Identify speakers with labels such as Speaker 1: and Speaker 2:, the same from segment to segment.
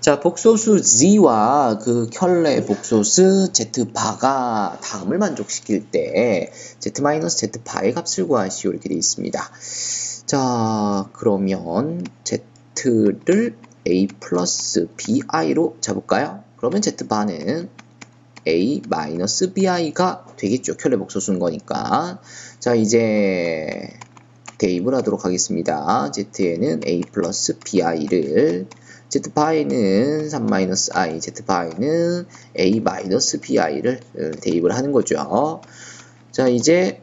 Speaker 1: 자, 복소수 z와 그 켤레 복소수 z바가 다음을 만족시킬 때 z-z바의 값을 구하시오 이렇게 되어 있습니다. 자, 그러면 z를 a 플러스 bi로 잡을까요? 그러면 z바는 a 마이너스 bi가 되겠죠. 켤레 복소수인 거니까. 자, 이제 대입을 하도록 하겠습니다. z에는 a 플러스 bi를 z파이는 3-i, z파이는 a-bi를 어, 대입을 하는 거죠. 자, 이제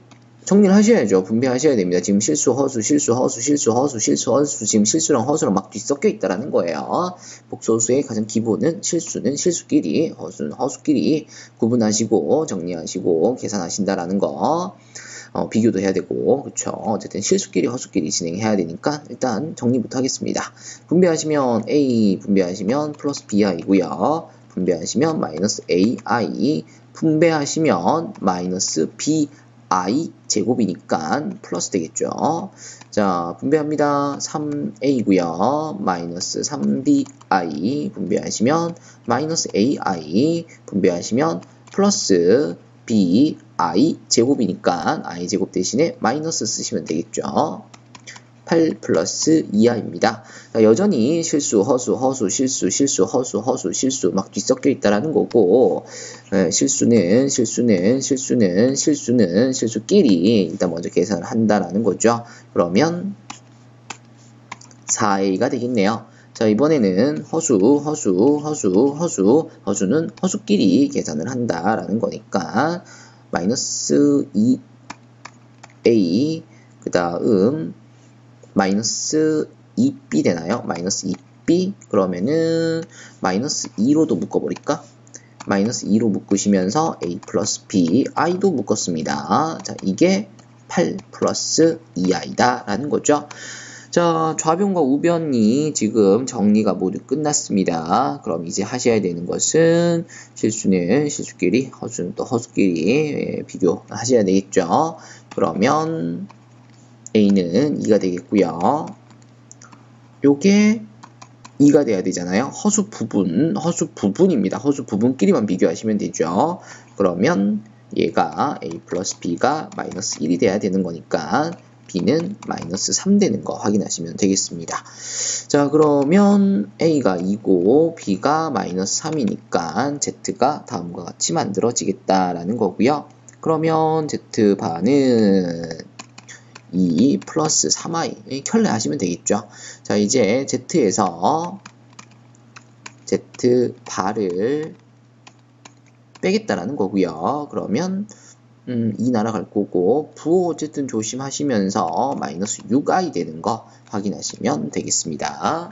Speaker 1: 정리를 하셔야죠. 분배하셔야 됩니다. 지금 실수, 허수, 실수, 허수, 실수, 허수, 실수, 허수, 지금 실수랑 허수랑 막 뒤섞여 있다라는 거예요. 복소수의 가장 기본은 실수는 실수끼리, 허수는 허수끼리 구분하시고 정리하시고 계산하신다라는 거. 어, 비교도 해야 되고 그쵸 어쨌든 실수끼리 허수끼리 진행해야 되니까 일단 정리부터 하겠습니다. 분배하시면 a 분배하시면 플러스 bi이고요. 분배하시면 마이너스 ai 분배하시면 마이너스 bi 제곱이니까 플러스 되겠죠. 자 분배합니다. 3a고요. 마이너스 3bi 분배하시면 마이너스 ai 분배하시면 플러스 b i 제곱이니까 i 제곱 대신에 마이너스 쓰시면 되겠죠. 8 플러스 2i입니다. 여전히 실수, 허수, 허수, 실수, 실수, 허수, 허수, 실수 막 뒤섞여 있다라는 거고 에, 실수는 실수는 실수는 실수는 실수끼리 일단 먼저 계산을 한다라는 거죠. 그러면 4a가 되겠네요. 자 이번에는 허수, 허수, 허수, 허수, 허수는 허수끼리 계산을 한다라는 거니까 마이너스 2a 그 다음 마이너스 2b 되나요? 마이너스 2b 그러면은 마이너스 2로도 묶어버릴까? 마이너스 2로 묶으시면서 a 플러스 b i도 묶었습니다. 자 이게 8 플러스 2i다 라는 거죠. 자, 좌변과 우변이 지금 정리가 모두 끝났습니다. 그럼 이제 하셔야 되는 것은 실수는 실수끼리, 허수는 또 허수끼리 예, 비교하셔야 되겠죠. 그러면 A는 2가 되겠고요. 요게 2가 돼야 되잖아요. 허수 부분, 허수 부분입니다. 허수 부분끼리만 비교하시면 되죠. 그러면 얘가 A 플러스 B가 마이너스 1이 돼야 되는 거니까 b는 마이너스 3 되는 거 확인하시면 되겠습니다. 자 그러면 a가 2고 b가 마이너스 3이니까 z가 다음과 같이 만들어지겠다라는 거고요. 그러면 z바는 2 플러스 3i 켤레 하시면 되겠죠. 자 이제 z에서 z바를 빼겠다라는 거고요. 그러면 음, 이 날아갈 거고 부호 어쨌든 조심하시면서 마이너스 6i 되는 거 확인하시면 되겠습니다.